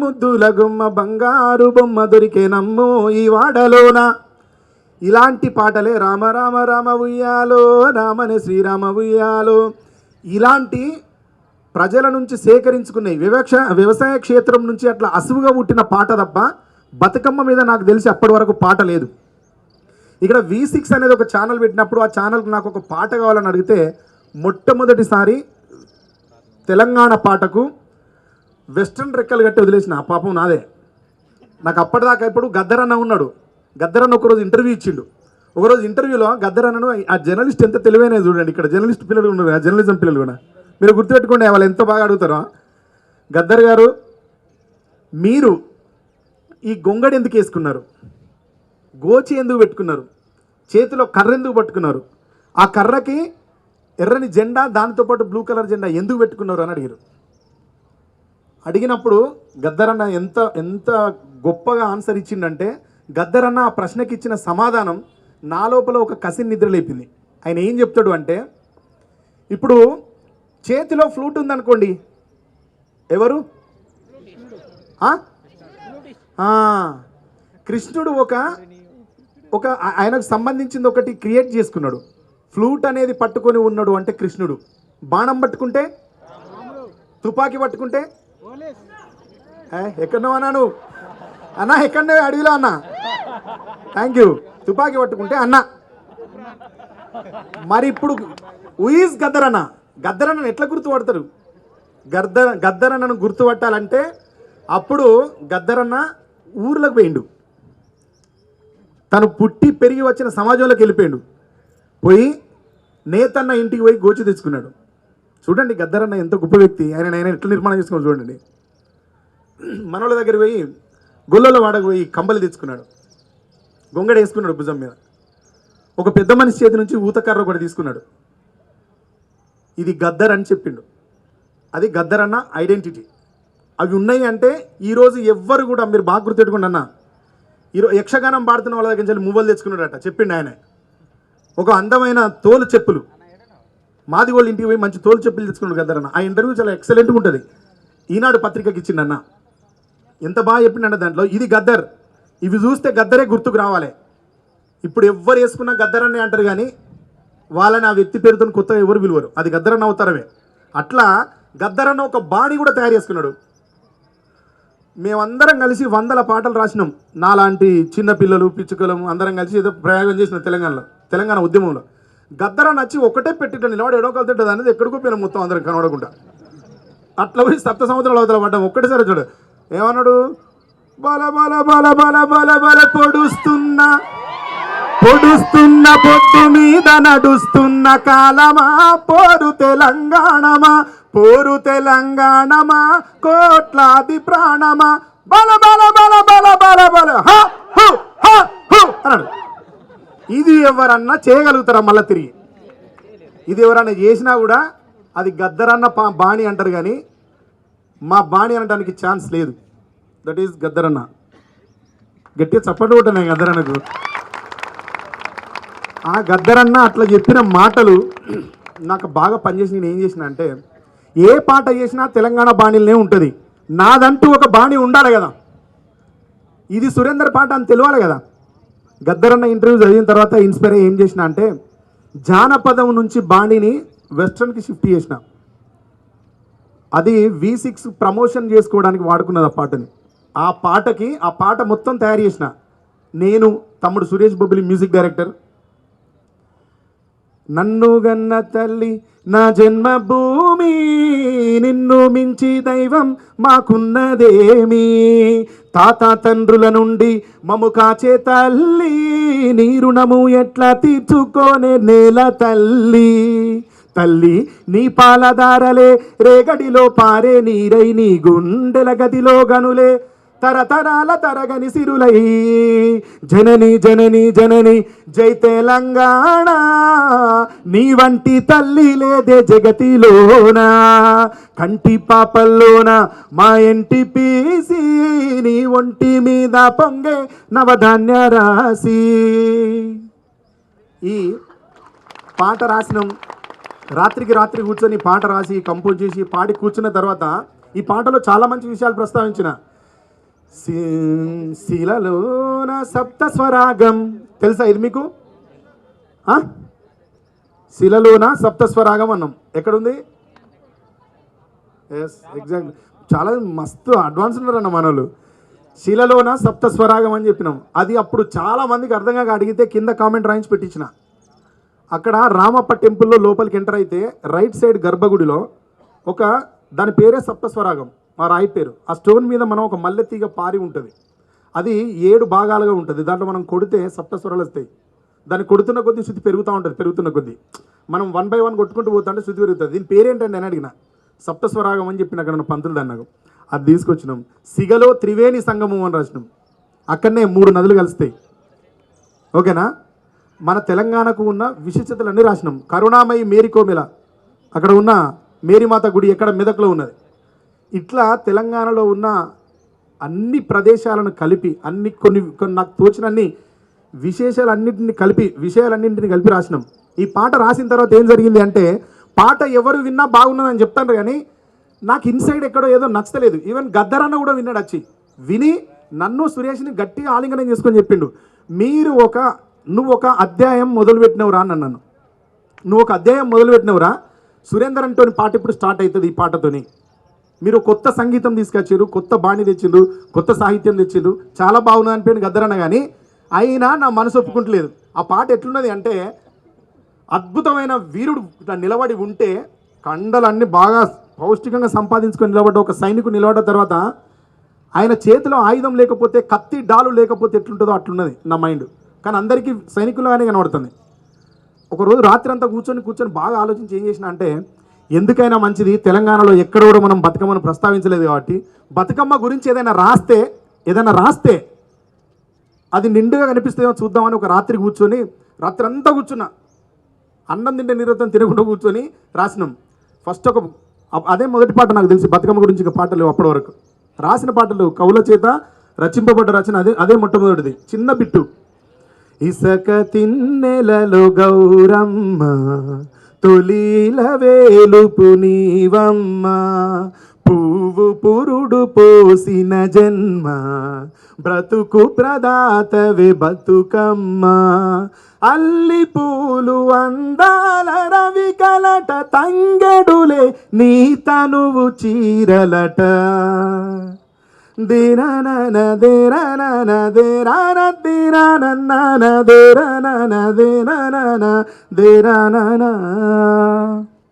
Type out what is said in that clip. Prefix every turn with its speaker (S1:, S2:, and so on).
S1: ముద్దుల గుమ్మ బంగారు బొమ్మ దొరికేనమ్మో ఈ వాడలోన. ఇలాంటి పాటలే రామ రామ రామ ఉయ్యాలో రామని శ్రీరామ ఉయ్యాలో. ఇలాంటి ప్రజల నుంచి సేకరించుకునే వివక్ష వ్యవసాయ క్షేత్రం నుంచి అట్లా అసువుగా పుట్టిన పాట తప్ప బతుకమ్మ మీద నాకు తెలిసి అప్పటి వరకు పాట లేదు. ఇక్కడ వి సిక్స్ అనేది ఒక ఛానల్ పెట్టినప్పుడు ఆ ఛానల్కి నాకు ఒక పాట కావాలని అడిగితే మొట్టమొదటిసారి తెలంగాణ పాటకు వెస్ట్రన్ రెక్కలు కట్టి వదిలేసిన ఆ పాపం నాదే. నాకు అప్పటిదాకా ఇప్పుడు గద్దరన్న ఉన్నాడు. గద్దరన్న ఒకరోజు ఇంటర్వ్యూ ఇచ్చిండు. ఒకరోజు ఇంటర్వ్యూలో గద్దరన్నను ఆ జర్నలిస్ట్ ఎంత తెలివైన చూడండి ఇక్కడ జర్నలిస్ట్ పిల్లలు ఉన్నారు ఆ జర్నలిజం పిల్లలు కూడా. మీరు గుర్తుపెట్టుకోండి వాళ్ళు ఎంత బాగా అడుగుతారో. గద్దర్ గారు మీరు ఈ గొంగడి ఎందుకు వేసుకున్నారు? గోచి ఎందుకు పెట్టుకున్నారు? చేతిలో కర్ర ఎందుకు పట్టుకున్నారు? ఆ కర్రకి ఎర్రని జెండా దానితో పాటు బ్లూ కలర్ జెండా ఎందుకు పెట్టుకున్నారు అని అడిగారు. అడిగినప్పుడు గద్దరన్న ఎంత ఎంత గొప్పగా ఆన్సర్ ఇచ్చిండంటే గద్దరన్న ఆ ప్రశ్నకి ఇచ్చిన సమాధానం నా లోపల ఒక కసిన్ నిద్ర లేపింది. ఆయన ఏం చెప్తాడు అంటే ఇప్పుడు చేతిలో ఫ్లూట్ ఉందనుకోండి ఎవరు? కృష్ణుడు ఒక ఒక ఆయనకు సంబంధించింది ఒకటి క్రియేట్ చేసుకున్నాడు. ఫ్లూట్ అనేది పట్టుకొని ఉన్నాడు అంటే కృష్ణుడు. బాణం పట్టుకుంటే? తుపాకీ పట్టుకుంటే? ఏ, ఎక్కడో అన్నాను అన్నా ఎక్కడో అడవిలో అన్నా. థ్యాంక్ యూ తుపాకీ పట్టుకుంటే అన్న. మరి ఇప్పుడు ఉయిస్ గద్దరన్న? గద్దరన్నను ఎట్లా గుర్తుపడతారు? గద్ద గద్దరన్నను గుర్తుపట్టాలంటే అప్పుడు గద్దరన్న ఊర్లకు పోయిండు. తను పుట్టి పెరిగి వచ్చిన సమాజంలోకి వెళ్ళిపోయాడు. పోయి నేతన్న ఇంటికి పోయి గోచి తెచ్చుకున్నాడు. చూడండి గద్దరన్న ఎంత గొప్ప వ్యక్తి. ఆయన ఆయన ఎట్లా నిర్మాణం చేసుకుని చూడండి. మనోళ్ళ దగ్గర పోయి గొల్లలో వాడకు పోయి కంబలు తెచ్చుకున్నాడు. గొంగడ వేసుకున్నాడు భుజం మీద. ఒక పెద్ద మనిషి చేతి నుంచి ఊతకర్ర కూడా తీసుకున్నాడు. ఇది గద్దర్ అని చెప్పిండు. అది గద్దర్ అన్న ఐడెంటిటీ. అవి ఉన్నాయి అంటే ఈరోజు ఎవ్వరు కూడా మీరు బాగా గుర్తెట్టుకోండి అన్న. ఈరోజు యక్షగానం పాడుతున్న వాళ్ళ దగ్గర నుంచి మువ్వలు తెచ్చుకున్నాడట చెప్పిండు ఆయన. ఒక అందమైన తోలు చెప్పులు. మాది వాళ్ళ ఇంటికి పోయి మంచి తోలు చెప్పులు తెచ్చుకున్నాడు గద్దరన్న ఆ ఇంటర్వ్యూ చాలా ఎక్సలెంట్గా ఉంటుంది. ఈనాడు పత్రికకి ఇచ్చిండన్న ఎంత బాగా చెప్పిండన్న దాంట్లో? ఇది గద్దర్. ఇవి చూస్తే గద్దరే గుర్తుకు రావాలి. ఇప్పుడు ఎవ్వరు వేసుకున్నా గద్దరన్నే అంటారు కానీ వాళ్ళని ఆ వ్యక్తి పేరుతో కొత్తగా ఎవరు పిలువరు. అది గద్దరన్న అవతారమే. అట్లా గద్దరన్న ఒక బాణి కూడా తయారు చేసుకున్నాడు. మేమందరం కలిసి వందల పాటలు రాసినాం. నాలాంటి చిన్న పిల్లలు పిచ్చుకలం అందరం కలిసి ఏదో ప్రయోగం చేసిన తెలంగాణలో. తెలంగాణ ఉద్యమంలో. గద్దర నచ్చి ఒకటే పెట్టిట నిలబడి ఎడో కలుతుంటుంది అనేది ఎక్కడికో పోయిన మొత్తం అందరం కనబడకుండా. అట్లా పోయి సప్త సముద్రాలు అవతల పడ్డాం. ఒక్కటేసారి చూడు. ఏమన్నాడు? బల బల బల బల బల బల పొడుస్తున్నా పొడుస్తున్న పొట్టు మీద నడుస్తున్న కాలమా? పోరు తెలంగాణమా? పోరు తెలంగాణమా? కోట్లాది ప్రాణమా? బల బల బల బల బల బల హ, హు, హ, హు అన్నాడు. ఇది ఎవరన్నా చేయగలుగుతారా మళ్ళీ తిరిగి? ఇది ఎవరన్నా చేసినా కూడా అది గద్దరన్న బాణి అంటారు కానీ మా బాణి అనడానికి ఛాన్స్ లేదు. దట్ ఈస్ గద్దరన్న. గట్టిగా చప్పట్లు కొట్టాను గద్దరన్నకు. ఆ గద్దరన్న అట్లా చెప్పిన మాటలు నాకు బాగా పనిచేసి నేను ఏం చేసిన అంటే ఏ పాట చేసినా తెలంగాణ బాణీలనే ఉంటుంది. నాదంటూ ఒక బాణి ఉండాలి కదా. ఇది సురేందర్ పాట అని తెలియాలి కదా. గద్దరన్న ఇంటర్వ్యూ చదివిన తర్వాత ఇన్స్పైర్ ఏం చేసిన అంటే జానపదం నుంచి బాణిని వెస్ట్రన్కి షిఫ్ట్ చేసిన. అది వి సిక్స్ ప్రమోషన్ చేసుకోవడానికి వాడుకున్నది ఆ పాటని. ఆ పాటకి ఆ పాట మొత్తం తయారు చేసిన నేను తమ్ముడు సురేష్ బొబ్బిలి మ్యూజిక్ డైరెక్టర్. నన్ను గన్న తల్లి నా జన్మభూమి నిన్ను మించి దైవం మాకున్నదేమి. తాత తండ్రుల నుండి మము కాచే తల్లి నీ రుణము ఎట్లా తీర్చుకోనే నేల తల్లి. తల్లి నీ పాలదారలే రేగడిలో పారే నీరై నీ గుండెల గదిలో గనులే. తరతరాల తరగని సిరులై. జనని జనని జనని జై తెలంగాణ. నీ వంటి తల్లి లేదే జగతిలోన? కంటి పాపల్లోన? మా ఇంటి పీసి నీ ఒంటి మీద పొంగే నవధాన్య రాసి ఈ పాట రాసినాం రాత్రికి రాత్రి కూర్చొని పాట రాసి కంపోజ్ చేసి పాడి కూర్చున్న తర్వాత ఈ పాటలో చాలా మంచి విషయాలు ప్రస్తావించిన శిలలోన సప్త స్వరాగం. తెలుసా ఇది మీకు? శిలలోన సప్త స్వరాగం అన్నాం. ఎక్కడుంది? ఎస్ ఎగ్జాక్ట్ చాలా మస్తు అడ్వాన్స్ ఉన్నారన్న మనోళ్ళు. శిలలోన సప్త స్వరాగం అని చెప్పినాం. అది అప్పుడు చాలా మందికి అర్థం కాక అడిగితే కింద కామెంట్ రాయించి పెట్టించిన. అక్కడ రామప్ప టెంపుల్లో లోపలికి ఎంటర్ అయితే రైట్ సైడ్ గర్భగుడిలో ఒక దాని పేరే సప్తస్వరాగం ఆ రాయి పేరు. ఆ స్టోన్ మీద మనం ఒక మల్లెతీగ పారి ఉంటుంది. అది ఏడు భాగాలుగా ఉంటుంది. దాంట్లో మనం కొడితే సప్తస్వరాలు వస్తాయి. దాన్ని కొడుతున్న కొద్దీ శుద్ధి పెరుగుతూ ఉంటుంది పెరుగుతున్న కొద్దీ. మనం వన్ బై వన్ కొట్టుకుంటూ పోతుంటే శుద్ధి పెరుగుతుంది. దీని పేరేంటండి అని అడిగిన. సప్తస్వరాగం అని చెప్పిన అక్కడ పంతులు దాన్ని నాకు. అది తీసుకొచ్చినాం. సిగలో త్రివేణి సంగమం అని రాసినాం. అక్కడనే మూడు నదులు కలుస్తాయి. ఓకేనా? మన తెలంగాణకు ఉన్న విశిష్టతలన్నీ రాసినాం. కరుణామయి మేరీ కోమిల. అక్కడ ఉన్న మేరీమాత గుడి ఎక్కడ మెదక్లో ఉన్నది? ఇట్లా తెలంగాణలో ఉన్న అన్ని ప్రదేశాలను కలిపి అన్ని కొన్ని కొన్ని నాకు తోచినన్ని విశేషాలన్నింటిని కలిపి విషయాలన్నింటిని కలిపి రాసినాం. ఈ పాట రాసిన తర్వాత ఏం జరిగింది అంటే పాట ఎవరు విన్నా బాగున్నదని చెప్తాను కానీ నాకు ఇన్సైడ్ ఎక్కడో ఏదో నచ్చలేదు. ఈవెన్ గద్దరన్న కూడా విన్నాడు వచ్చి విని నన్ను సురేష్ని గట్టిగా ఆలింగనం చేసుకొని చెప్పిండు. మీరు ఒక నువ్వు ఒక అధ్యాయం మొదలుపెట్టినవురా అని అన్నాను. నువ్వు ఒక అధ్యాయం మొదలుపెట్టినవురా? సురేందర్ అంటోని పాట ఇప్పుడు స్టార్ట్ అవుతుంది ఈ పాటతోని. మీరు కొత్త సంగీతం తీసుకొచ్చారు కొత్త బాణి తెచ్చిండ్రు కొత్త సాహిత్యం తెచ్చిండ్రు. చాలా బాగున్నది అనిపోయింది గద్దరన్న కానీ అయినా నా మనసు ఒప్పుకుంటలేదు. ఆ పాట ఎట్లున్నది అంటే అద్భుతమైన వీరుడు ఇట్లా నిలబడి ఉంటే కండలన్నీ బాగా పౌష్టికంగా సంపాదించుకొని నిలబడ్డ ఒక సైనికుడు నిలబడ్డ తర్వాత ఆయన చేతిలో ఆయుధం లేకపోతే కత్తి డాలు లేకపోతే ఎట్లుంటుందో అట్లున్నది నా మైండ్. కానీ అందరికీ సైనికులుగానే కనబడుతుంది. ఒకరోజు రాత్రి అంతా కూర్చొని కూర్చొని బాగా ఆలోచించి ఏం చేసిన అంటే ఎందుకైనా మంచిది. తెలంగాణలో ఎక్కడ కూడా మనం బతుకమ్మను ప్రస్తావించలేదు కాబట్టి. బతుకమ్మ గురించి ఏదైనా రాస్తే ఏదైనా రాస్తే అది నిండుగా కనిపిస్తుందేమో చూద్దామని ఒక రాత్రి కూర్చొని రాత్రి అంతా కూర్చున్నా. అన్నం తింటే నిరంతరం తినకుండా కూర్చొని రాసినాం. ఫస్ట్ ఒక అదే మొదటి పాట నాకు తెలిసి బతుకమ్మ గురించి ఇక పాటలు అప్పటి వరకు. రాసిన పాటలు కవుల చేత రచింపబడ్డ రచన అదే అదే మొట్టమొదటిది. చిన్న బిట్టు. ఇసక తిన్నెలలో గౌరమ్మ తొలిల వేలుపు నీవమ్మ పువ్వు పురుడు పోసిన జన్మ బ్రతుకు ప్రదాతవే బతుకమ్మ. అల్లి పూలు అందాల రవి కలట తంగెడులే నీ తనువు చీరలట. ದಿರನನ ದಿರನನ ದಿರನ ದಿರನನ ದಿರನನ ದಿರನನ ದಿರನನ